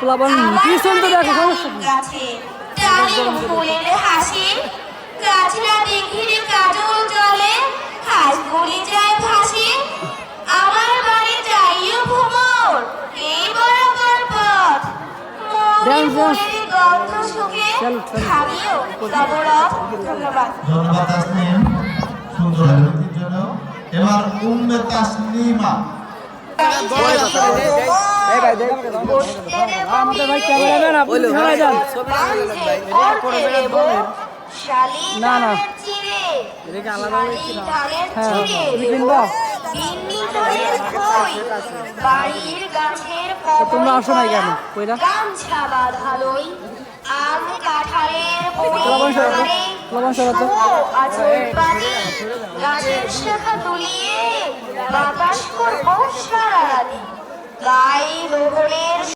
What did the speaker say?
পোলাপান পিছন তো দেখো সমস্যা হাসি। গাছরা দেখিলে কাজল জলে। হাঁস যায় ভাসি। আমার বাড়ি যাইও ভ্রমর। এই গন্ধ। ধন্যবাদ। ধন্যবাদ এবার উম্মে তাসলিমা আমাদের ভাই ক্যামেরাম্যান আপনি ছাড়াই যান না, না। আলাদা করে কি দাও? হ্যাঁ, তুমি কিনবা? বাড়ির গাছের তোমরা আসো নাই কেন? কইরা? গামছা বাঁধালোই আম কাঁঠালের লবণ সরাতো, আচল দুলিয়ে বাতাস সারা